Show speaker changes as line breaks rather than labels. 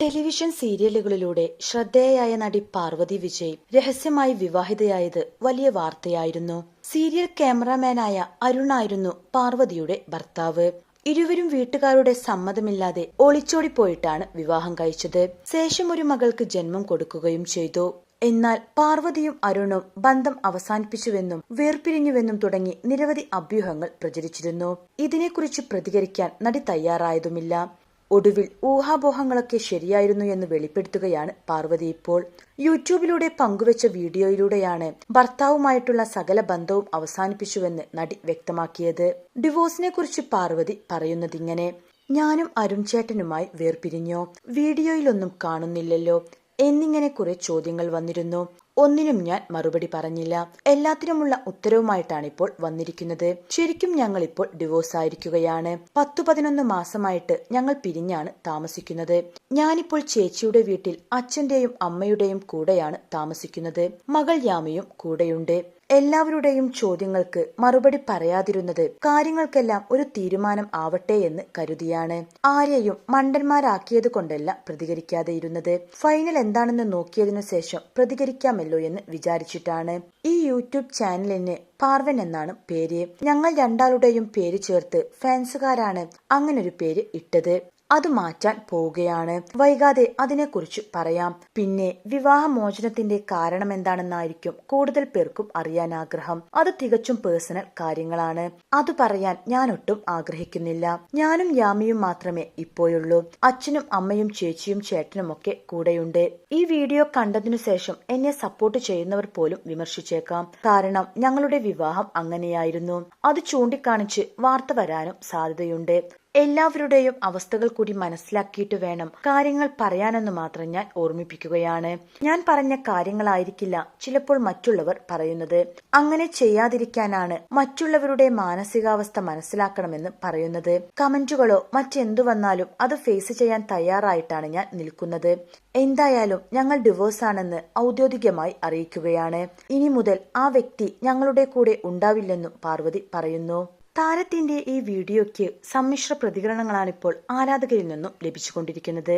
Television സീരിയലുകളിലൂടെ ശ്രദ്ധേയായ നടി പാർവതി വിജയ് രഹസ്യമായി വിവാഹിതയായത് വലിയ വാർത്തയായിരുന്നു. സീരിയൽ ക്യാമറാമാനായ അരുണായിരുന്നു പാർവതിയുടെ ഭർത്താവ്. ഇരുവരും വീട്ടുകാരുടെ സമ്മതമില്ലാതെ ഒളിച്ചോടിപ്പോയിട്ടാണ് വിവാഹം കഴിച്ചത്. ശേഷം ഒരു മകൾക്ക് ജന്മം കൊടുക്കുകയും ചെയ്തു. എന്നാൽ പാർവതിയും അരുണും ബന്ധം അവസാനിപ്പിച്ചുവെന്നും വേർപിരിഞ്ഞുവെന്നും തുടങ്ങി നിരവധി അഭ്യൂഹങ്ങൾ പ്രചരിച്ചിരുന്നു. ഇതിനെക്കുറിച്ച് പ്രതികരിക്കാൻ നടി തയ്യാറായതുമില്ല. ഒടുവിൽ ഊഹാപോഹങ്ങളൊക്കെ ശരിയായിരുന്നു എന്ന് വെളിപ്പെടുത്തുകയാണ് പാർവതി ഇപ്പോൾ. യൂട്യൂബിലൂടെ പങ്കുവച്ച വീഡിയോയിലൂടെയാണ് ഭർത്താവുമായിട്ടുള്ള സകല ബന്ധവും അവസാനിപ്പിച്ചുവെന്ന് നടി വ്യക്തമാക്കിയത്. ഡിവോഴ്സിനെ കുറിച്ച് പാർവതി പറയുന്നതിങ്ങനെ ഞാനും അരുൺ ചേട്ടനുമായി വേർപിരിഞ്ഞോ. വീഡിയോയിലൊന്നും കാണുന്നില്ലല്ലോ. എന്നിങ്ങനെ കുറെ ചോദ്യങ്ങൾ വന്നിരുന്നു. ഒന്നിനും ഞാൻ മറുപടി പറഞ്ഞില്ല. എല്ലാത്തിനുമുള്ള ഉത്തരവുമായിട്ടാണ് ഇപ്പോൾ വന്നിരിക്കുന്നത്. ശരിക്കും ഞങ്ങൾ ഇപ്പോൾ ഡിവോഴ്സ് ആയിരിക്കുകയാണ്. പത്തു പതിനൊന്ന് മാസമായിട്ട് ഞങ്ങൾ പിരിഞ്ഞാണ് താമസിക്കുന്നത്. ഞാനിപ്പോൾ ചേച്ചിയുടെ വീട്ടിൽ അച്ഛന്റെയും അമ്മയുടെയും കൂടെയാണ് താമസിക്കുന്നത്. മകൾ യാമയും കൂടെയുണ്ട്. എല്ലാവരുടെയും ചോദ്യങ്ങൾക്ക് മറുപടി പറയാതിരുന്നത് കാര്യങ്ങൾക്കെല്ലാം ഒരു തീരുമാനം ആവട്ടെ എന്ന് കരുതിയാണ്. ആരെയും മണ്ടന്മാരാക്കിയത് കൊണ്ടല്ല പ്രതികരിക്കാതെ ഇരുന്നത്. ഫൈനൽ എന്താണെന്ന് നോക്കിയതിനു ശേഷം പ്രതികരിക്കാമല്ലോ എന്ന് വിചാരിച്ചിട്ടാണ് ഈ യൂട്യൂബ് ചാനലിന് പാർവൻ എന്നാണ് പേര്. ഞങ്ങൾ രണ്ടാളുടെയും പേര് ചേർത്ത് ഫാൻസുകാരാണ് അങ്ങനൊരു പേര് ഇട്ടത്. അത് മാറ്റാൻ പോവുകയാണ്. വൈകാതെ അതിനെക്കുറിച്ച് പറയാം. പിന്നെ വിവാഹമോചനത്തിന്റെ കാരണം എന്താണെന്നായിരിക്കും കൂടുതൽ പേർക്കും അറിയാൻ ആഗ്രഹം. അത് തികച്ചും പേഴ്സണൽ കാര്യങ്ങളാണ്. അത് പറയാൻ ഞാൻ ഒട്ടും ആഗ്രഹിക്കുന്നില്ല. ഞാനും യാമിയും മാത്രമേ ഇപ്പോഴുള്ളൂ. അച്ഛനും അമ്മയും ചേച്ചിയും ചേട്ടനും ഒക്കെ കൂടെയുണ്ട്. ഈ വീഡിയോ കണ്ടതിനു ശേഷം എന്നെ സപ്പോർട്ട് ചെയ്യുന്നവർ പോലും വിമർശിച്ചേക്കാം. കാരണം ഞങ്ങളുടെ വിവാഹം അങ്ങനെയായിരുന്നു. അത് ചൂണ്ടിക്കാണിച്ച് വാർത്ത വരാനും സാധ്യതയുണ്ട്. എല്ലാവരുടെയും അവസ്ഥകൾ കൂടി മനസ്സിലാക്കിയിട്ട് വേണം കാര്യങ്ങൾ പറയാനെന്ന് മാത്രം ഞാൻ ഓർമ്മിപ്പിക്കുകയാണ്. ഞാൻ പറഞ്ഞ കാര്യങ്ങളായിരിക്കില്ല ചിലപ്പോൾ മറ്റുള്ളവർ പറയുന്നത്. അങ്ങനെ ചെയ്യാതിരിക്കാനാണ് മറ്റുള്ളവരുടെ മാനസികാവസ്ഥ മനസ്സിലാക്കണമെന്ന് പറയുന്നത്. കമന്റുകളോ മറ്റെന്തു വന്നാലും അത് ഫേസ് ചെയ്യാൻ തയ്യാറായിട്ടാണ് ഞാൻ നിൽക്കുന്നത്. എന്തായാലും ഞങ്ങൾ ഡിവോഴ്സ് ആണെന്ന് ഔദ്യോഗികമായി അറിയിക്കുകയാണ്. ഇനി മുതൽ ആ വ്യക്തി ഞങ്ങളുടെ കൂടെ ഉണ്ടാവില്ലെന്നും പാർവതി പറയുന്നു. താരത്തിന്റെ ഈ വീഡിയോയ്ക്ക് സമ്മിശ്ര പ്രതികരണങ്ങളാണ് ഇപ്പോൾ ആരാധകരിൽ നിന്നും ലഭിച്ചുകൊണ്ടിരിക്കുന്നത്.